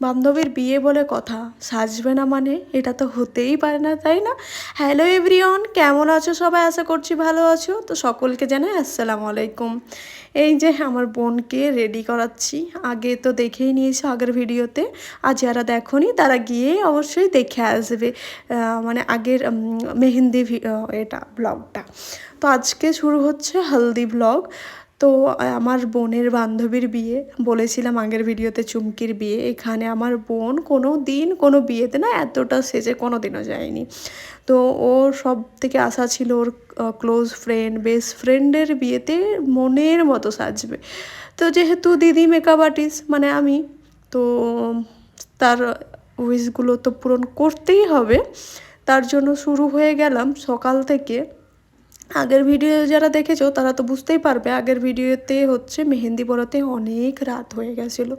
বান্ধবীর বিয়ে বলে কথা, সাজবে না মানে? এটা তো হতেই পারে না, তাই না? হ্যালো এভরিওন কেমন আছো সবাই? আশা করছি ভালো আছো। তো সকলকে জানাই আসসালামু আলাইকুম। এই যে আমার বোনকে রেডি করাচ্ছি। আগে তো দেখেই নিয়েছো আগের ভিডিওতে। আর যারা দেখোনি, তারা গিয়ে অবশ্যই দেখে আসবে। মানে আগের মেহেন্দি এটা ব্লগটা তো আজকে শুরু হচ্ছে হলদি ব্লগ তো আমার বোনের বান্ধবীর বিয়ে, বলেছিলাম আগের ভিডিওতে চুমকির বিয়ে, এখানে আমার বোন কোনো দিন কোনো বিয়েতে না এতটা সেজে কোনো দিনও যায়নি। তো ওর সব থেকে আশা ছিল ওর ক্লোজ ফ্রেন্ড বেস্ট ফ্রেন্ডের বিয়েতে মনের মতো সাজবে। তো যেহেতু দিদি মেকআপ আর্টিস্ট মানে আমি, তো তার উইশগুলো তো পূরণ করতেই হবে। তার জন্য শুরু হয়ে গেলাম সকাল থেকে আগের ভিডিও যারা দেখেছ, তারা তো বুঝতেই পারবে, আগের ভিডিওতে হচ্ছে মেহেন্দি পরাতে অনেক রাত হয়ে গেছিল।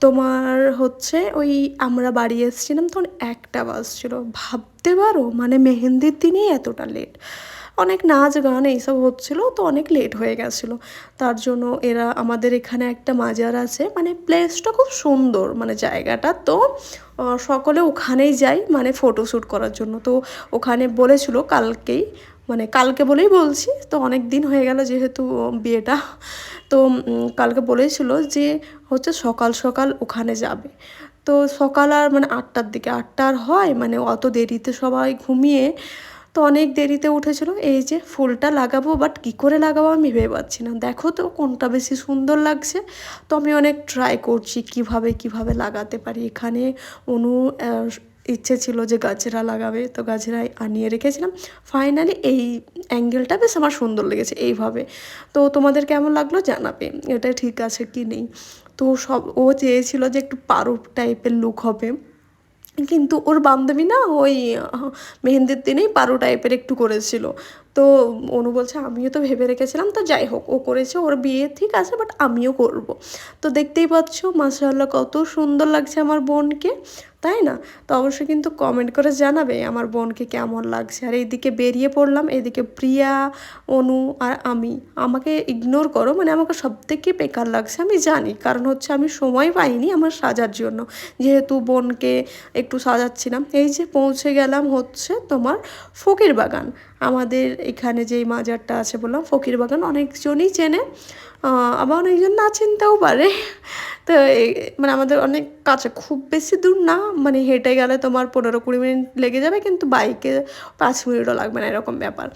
তোমার হচ্ছে ওই আমরা বাড়ি এসেছিলাম, তখন একটা বাজছিল। ভাবতে পারো মানে মেহেন্দির দিনেই এতটা লেট অনেক নাচ গান এইসব হচ্ছিল, তো অনেক লেট হয়ে গেছিল। তার জন্য এরা আমাদের এখানে একটা মাজার আছে মানে প্লেসটা খুব সুন্দর মানে জায়গাটা তো সকলে ওখানেই যাই মানে ফটোশ্যুট করার জন্য। তো ওখানে বলেছিল কালকেই মানে কালকে বলেই বলছি, তো অনেক দিন হয়ে গেল যেহেতু বিয়েটা। তো কালকে বলেছিল যে হচ্ছে সকাল সকাল ওখানে যাবে। তো সকাল আর মানে আটটার দিকে, আটটার হয় মানে অত দেরিতে সবাই ঘুমিয়ে, তো অনেক দেরিতে উঠেছিল। এই যে ফুলটা লাগাবো বাট কী করে লাগাবো আমি ভেবে পাচ্ছি না। দেখো তো কোনটা বেশি সুন্দর লাগছে। তো আমি অনেক ট্রাই করছি কীভাবে কীভাবে লাগাতে পারি এখানে। অনু ইচ্ছে ছিল যে গাছেরা লাগাবে, তো গাছেরাই আনিয়ে রেখেছিলাম। ফাইনালি এই অ্যাঙ্গেলটা বেশ আমার সুন্দর লেগেছে এইভাবে। তো তোমাদের কেমন লাগল জানাবে, এটা ঠিক আছে কি নেই। তো সব, ও চেয়েছিল যে একটু পারুক টাইপের লুক হবে। কিন্তু ওর বান্ধবী না ওই মেহেন্দির দিনেই পারো টাইপের একটু করেছিল। তো অনু বলছে, আমিও তো ভেবে রেখেছিলাম, তো যাই হোক, ও করেছে, ওর বিয়ে ঠিক আছে বাট আমিও করব। তো দেখতেই পাচ্ছ মাসাল্লাহ কত সুন্দর লাগছে আমার বোনকে, তাই না? তো অবশ্যই কিন্তু কমেন্ট করে জানাবে আমার বোনকে কেমন লাগছে। আর এইদিকে বেরিয়ে পড়লাম এদিকে প্রিয়া, অনু আর আমি। আমাকে ইগনোর করো মানে আমাকে সব থেকে বেকার লাগছে, আমি জানি। কারণ হচ্ছে আমি সময় পাইনি আমার সাজার জন্য। যেহেতু বোনকে একটু সাজাচ্ছিলাম, এই যে পৌঁছে গেলাম হচ্ছে তোমার ফকির বাগান। আমাদের এখানে যেই মাজারটা আছে বললাম ফকির বাগান অনেকজনই চেনে। আবার অনেকজন না চিনতেও পারে। তো মানে আমাদের অনেক কাছে, খুব বেশি দূর না মানে হেঁটে গেলে তোমার পনেরো কুড়ি মিনিট লেগে যাবে, কিন্তু বাইকে পাঁচ মিনিটও লাগবে না, এরকম ব্যাপার।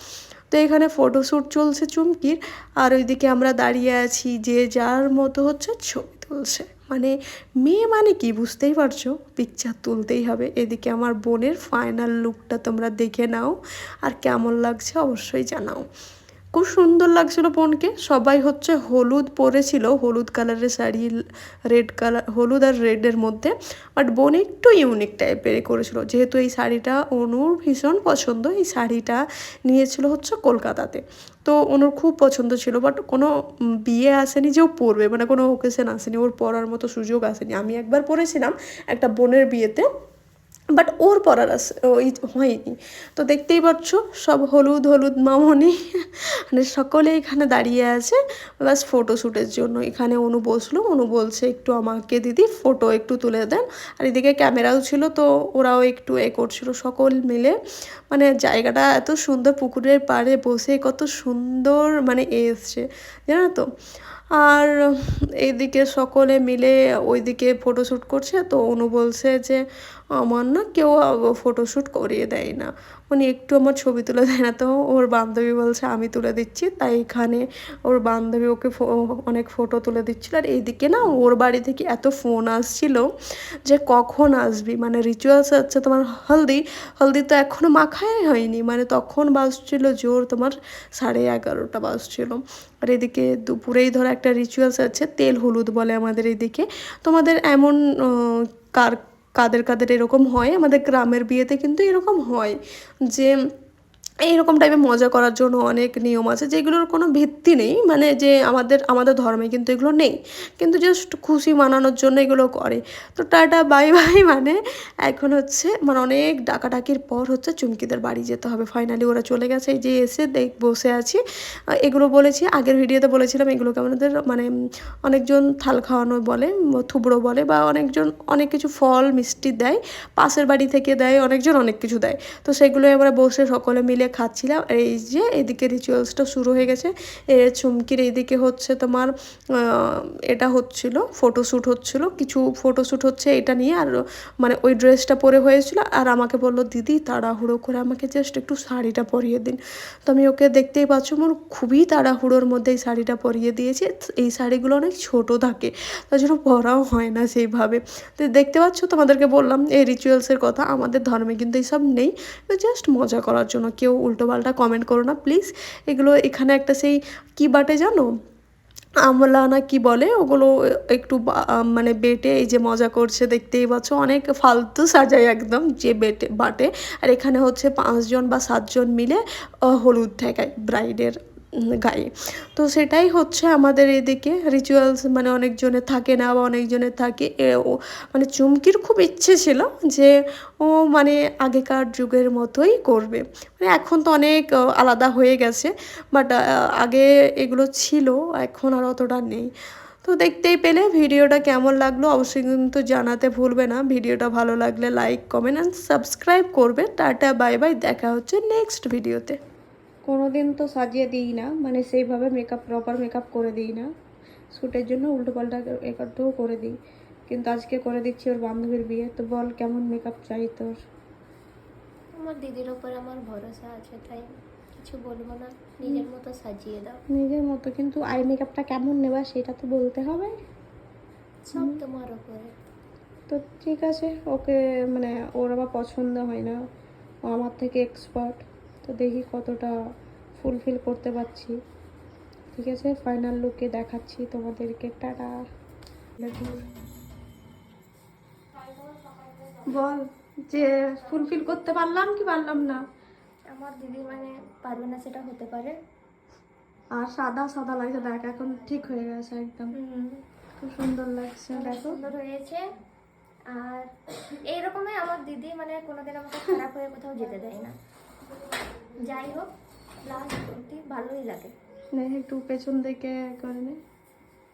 তো এখানে ফটোশ্যুট চলছে চুমকির, আর ওইদিকে আমরা দাঁড়িয়ে আছি যে যার মতো হচ্ছে ছবি তুলছে। মানে মেয়ে মানে কি বুঝতেই পারছ? পিকচার তুলতেই হবে। এদিকে আমার বোনের ফাইনাল লুকটা তোমরা দেখে নাও। আর কেমন লাগছে অবশ্যই জানাও। খুব সুন্দর লাগছিল বোনকে। সবাই হচ্ছে হলুদ পরেছিল। হলুদ কালারের শাড়ি রেড কালার হলুদ আর রেডের মধ্যে। বাট বোন একটু ইউনিক টাইপের করেছিল। যেহেতু এই শাড়িটা অনুর ভীষণ পছন্দ। এই শাড়িটা নিয়েছিল হচ্ছে কলকাতাতে। তো ওনার খুব পছন্দ ছিল বাট কোনো বিয়ে আসেনি যে ও পরবে মানে কোনো ওকেশন আসেনি, ওর পড়ার মতো সুযোগ আসেনি। আমি একবার পড়েছিলাম একটা বোনের বিয়েতে বাট ওর পরার আস ওই হয়নি। তো দেখতেই পাচ্ছ, সব হলুদ হলুদ মামনি। মানে সকলে এখানে দাঁড়িয়ে আছে। ব্যাস ফটোশ্যুটের জন্য। এখানে অনু বসল। অনু বলছে, একটু আমাকে দিদি ফটো একটু তুলে দেন। আর এদিকে ক্যামেরাও ছিল, তো ওরাও একটু এ করছিল। সকল মিলে মানে জায়গাটা এত সুন্দর, পুকুরের পাড়ে বসে কত সুন্দর মানে এ এসছে, জানো তো? আর এইদিকে সকলে মিলে ওইদিকে ফটোশ্যুট করছে। তো অনু বলছে যে, আমার না কেউ ফটোশ্যুট করিয়ে দেয় না। উনি একটু আমার ছবি তুলে দেয় না তো, ওর বান্ধবী বলছে, আমি তুলে দিচ্ছি। তাই এখানে ওর বান্ধবী ওকে অনেক ফটো তুলে দিচ্ছিল। আর এইদিকে না, ওর বাড়ি থেকে এত ফোন আসছিল যে কখন আসবি? মানে রিচুয়ালস হচ্ছে তোমার হলদি হলদি তো এখনও মাখাই হয়নি। মানে তখন বাজছিল জোর তোমার সাড়ে এগারোটা বাজছিল। আর এদিকে দুপুরেই ধরো একটা রিচুয়ালস আছে তেল হলুদ বলে আমাদের এদিকে। তোমাদের এমন কার কাদের কাদের এরকম হয় আমাদের গ্রামের বিয়েতে কিন্তু এরকম হয় যে এইরকম টাইপের মজা করার জন্য অনেক নিয়ম আছে, যেগুলোর কোনো ভিত্তি নেই। মানে যে আমাদের আমাদের ধর্মে কিন্তু এগুলো নেই। কিন্তু জাস্ট খুশি মানানোর জন্য এগুলো করে। তো টাটা বাই বাই মানে এখন হচ্ছে মানে অনেক ডাকাডাকির পর হচ্ছে চুমকিদের বাড়ি যেতে হবে। ফাইনালি ওরা চলে গেছে, এই যে এসে দেখ, বসে আছি। এগুলো বলেছি, আগের ভিডিওতে বলেছিলাম এগুলোকে আমাদের মানে অনেকজন থাল খাওয়ানো বলে, থুবড়ো বলে, বা অনেকজন, অনেক কিছু ফল, মিষ্টি দেয়, পাশের বাড়ি থেকে দেয়, অনেকজন অনেক কিছু দেয়। তো সেগুলো এবারে বসে সকলে মিলে খাচ্ছিলাম। এই যে এদিকে রিচুয়ালসটা শুরু হয়ে গেছে। এ চুমকির এইদিকে হচ্ছে তোমার এটা হচ্ছিল ফটোশ্যুট হচ্ছিল। কিছু ফটোশ্যুট হচ্ছে এটা নিয়ে আর মানে ওই ড্রেসটা পরে হয়েছিল। আর আমাকে বলল, দিদি, তাড়াহুড়ো করে আমাকে জাস্ট একটু শাড়িটা পরিয়ে দিন। তো আমি ওকে দেখতেই পাচ্ছ, মোর খুবই তাড়াহুড়োর মধ্যে এই শাড়িটা পরিয়ে দিয়েছি। এই শাড়িগুলো অনেক ছোট থাকে, তার জন্য পরাও হয় না সেইভাবে। তো দেখতে পাচ্ছ, তোমাদেরকে বললাম, এই রিচুয়ালসের কথা, আমাদের ধর্মে কিন্তু এইসব নেই। জাস্ট মজা করার জন্য, কেউ উল্টোপাল্টা কমেন্ট করো না প্লিজ এগুলো এখানে একটা সেই কি বাটে জানো? আমলা না কি বলে? ওগুলো একটু মানে বেটে এই যে মজা করছে, দেখতেই পাচ্ছ। অনেক ফালতু সাজায় একদম যে বেটে, বাটে। আর এখানে হচ্ছে পাঁচজন বা সাতজন মিলে হলুদ ঠেকায় ব্রাইডের গায়ে তো সেটাই হচ্ছে আমাদের এদিকে রিচুয়ালস মানে অনেকজনের থাকে না বা অনেকজনের থাকে ও মানে চুমকির খুব ইচ্ছে ছিল যে ও মানে আগেকার যুগের মতোই করবে। মানে এখন তো অনেক আলাদা হয়ে গেছে বাট আগে এগুলো ছিল, এখন আর অতটা নেই। তো দেখতেই পেলে ভিডিওটা কেমন লাগল, অবশ্যই কিন্তু জানাতে ভুলবে না। ভিডিওটা ভালো লাগলে লাইক কমেন্ট অ্যান্ড সাবস্ক্রাইব করবে। টাটা বাই বাই দেখা হচ্ছে নেক্সট ভিডিওতে কোনো দিন তো সাজিয়ে দিই না মানে সেইভাবে মেকআপ প্রপার মেকআপ করে দিই না। শ্যুটের জন্য উল্টোপাল্টা একটুও করে দিই। কিন্তু আজকে করে দিচ্ছি ওর বান্ধবীর বিয়ে তো বল কেমন মেকআপ চাই তোর? আমার দিদির ওপর আমার ভরসা আছে তাই কিছু বলব না নিজের মতো সাজিয়ে দাও। নিজের মতো কিন্তু আই মেকআপটা কেমন নেবা সেটা তো বলতে হবে। সব তোমার ওপরে। তো ঠিক আছে ওকে মানে ওর আবার পছন্দ হয় না ও আমার থেকে এক্সপার্ট তো দেখি কতটা ফুলফিল করতে পারছি। ঠিক আছে ফাইনাল লুকে দেখাচ্ছি তোমাদেরকে। টাটা। বল যে ফুলফিল করতে পারলাম কি পারলাম না? আমার দিদি মানে পারবে না সেটা হতে পারে। আর সাদা সাদা লাগছে দেখ এখন ঠিক হয়ে গেছে একদম। খুব সুন্দর লাগছে দেখো। সুন্দর হয়েছে। আর এইরকমই আমার দিদি মানে কোনোদিন আমাকে খারাপ হয়ে কোথাও যেতে দেয় না। যাই হোক লাস্ট ভালোই লাগে। নে একটু পেছন দিকে করে নে।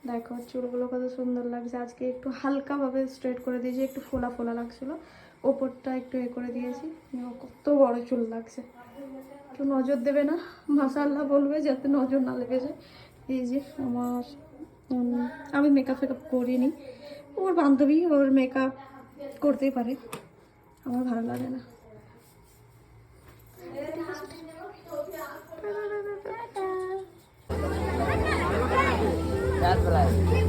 দেখো, চুলগুলো কত সুন্দর লাগছে। আজকে একটু হালকাভাবে স্ট্রেট করে দিয়েছি, একটু ফোলা ফোলা লাগছিল। ওপরটা একটু এ করে দিয়েছি। কত বড় চুল লাগছে। একটু নজর দেবে না? মাসাল্লাহ বলবে যাতে নজর না লেগে যায়। এই যে আমার আমি মেকআপ ফেকআপ করিনি। ওর বান্ধবী ওর মেকআপ করতেই পারে। আমার ভালো লাগে না। চার প্রায়